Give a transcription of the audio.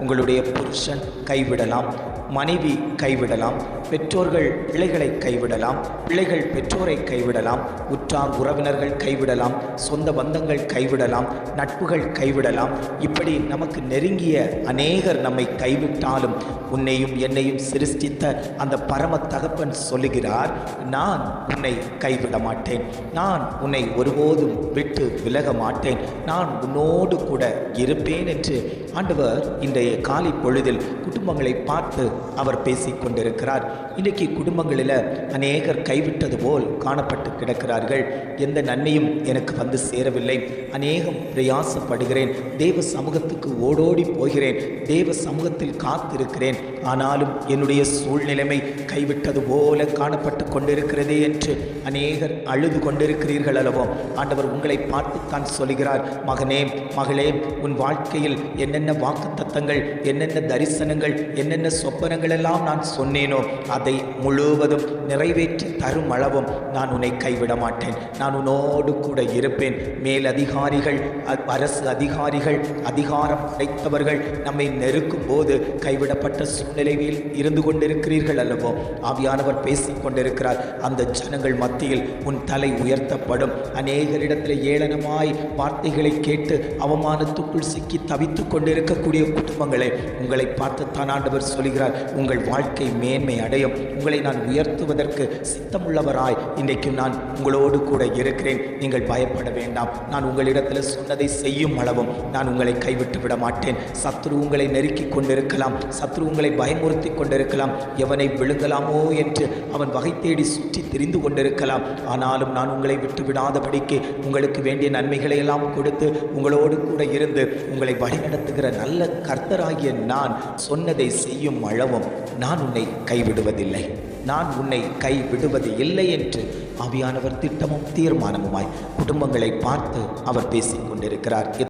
உங்களுடைய புருஷன் கைவிடலாம் மனைவி கைவிடலாம் பெற்றோர்கள் பிள்ளைகளை கைவிடலாம் பிள்ளைகள் பெற்றோரை கைவிடலாம் உற்றார் உறவினர்கள் கைவிடலாம் சொந்த பந்தங்கள் கைவிடலாம் நட்புகள் கைவிடலாம். இப்படி நமக்கு நெருங்கிய அநேகர் நம்மை கைவிட்டாலும் உன்னையும் என்னையும் சிருஷ்டித்த அந்த பரம தகப்பன் சொல்லுகிறார் நான் உன்னை கைவிட மாட்டேன். நான் உன்னை ஒருபோதும் விட்டு விலக மாட்டேன். நான் உன்னோடு கூட இருப்பேன் என்று ஆண்டவர் இன்றைய காலை பொழுதில் குடும்பங்களை பார்த்து அவர் பேசிக் கொண்டிருக்கிறார். இன்றைக்கு குடும்பங்களில் அநேகர் கைவிட்டது போல் காணப்பட்டு கிடக்கிறார்கள். எந்த நன்மையும் எனக்கு வந்து சேரவில்லை. அநேகம் பிரயாசப்படுகிறேன். தேவ சமூகத்துக்கு ஓடோடி போகிறேன். தேவ சமூகத்தில் காத்திருக்கிறேன். ஆனாலும் என்னுடைய சூழ்நிலைமை கைவிட்டது போல காணப்பட்டு கொண்டிருக்கிறதே என்று அநேகர் அழுது கொண்டிருக்கிறீர்கள் அல்லவோ? ஆண்டவர் உங்களை பார்த்துத்தான் சொல்கிறார் மகனே மகளே உன் வாழ்க்கையில் என்னென்ன வாக்கு தத்தங்கள் என்னென்ன தரிசனங்கள் என்னென்ன சொப்பனங்கள் எல்லாம் நான் சொன்னேனோ அதை முழுவதும் நிறைவேற்றி தரும் அளவும் நான் உன்னை கைவிட மாட்டேன் நான் உன்னோடு கூட இருப்பேன். மேல் அதிகாரிகள் அரசு அதிகாரிகள் அதிகாரம் படைத்தவர்கள் நம்மை நெருக்கும் போது கைவிடப்பட்ட சூழ்நிலையில் இருந்து கொண்டிருக்கிறீர்கள் அல்லவோ? ஆவியானவர் பேசிக் கொண்டிருக்கிறார். அந்த ஜனங்கள் மத்தியில் உன் தலை உயர்த்தப்படும். அநேகரிடத்தில் ஏளனமாய் வார்த்தைகளை கேட்டு அவமானத்துக்குள் சிக்கி தவித்துக் கொண்டிருக்கக்கூடிய குடும்பங்களே உங்களை பார்த்துத்தான் ஆண்டவர் சொல்கிறார் உங்கள் வாழ்க்கை மேன்மை அடையும். உங்களை நான் உயர்த்துவதற்கு சித்தமுள்ளவராய் இன்றைக்கும் நான் உங்களோடு கூட இருக்கிறேன். நீங்கள் பயப்பட வேண்டாம். நான் உங்களிடத்தில் சொன்னதை செய்யும் அளவும் நான் உங்களை கைவிட்டு விட மாட்டேன். சத்ரு உங்களை நெருக்கி கொண்டிருக்கலாம். சத்ரு உங்களை பயமுறுத்தி கொண்டிருக்கலாம். எவனை விழுங்கலாமோ என்று அவன் வகை தேடி சுற்றி தெரிந்து கொண்டிருக்கலாம். ஆனாலும் நான் உங்களை விட்டு விடாதபடிக்கு உங்களுக்கு வேண்டிய நன்மைகளை எல்லாம் கொடுத்து உங்களோடு கூட இருந்து உங்களை வழிநடத்துகிற நல்ல கர்த்தராகிய நான் சொன்னதை செய்யும் அளவும் நான் உன்னை கைவிடுவதில்லை. நான் உன்னை கைவிடுவது இல்லை என்று ஆவியானவர் திட்டமும் தீர்மானமுமாய் குடும்பங்களை பார்த்து அவர் பேசிக் கொண்டிருக்கிறார்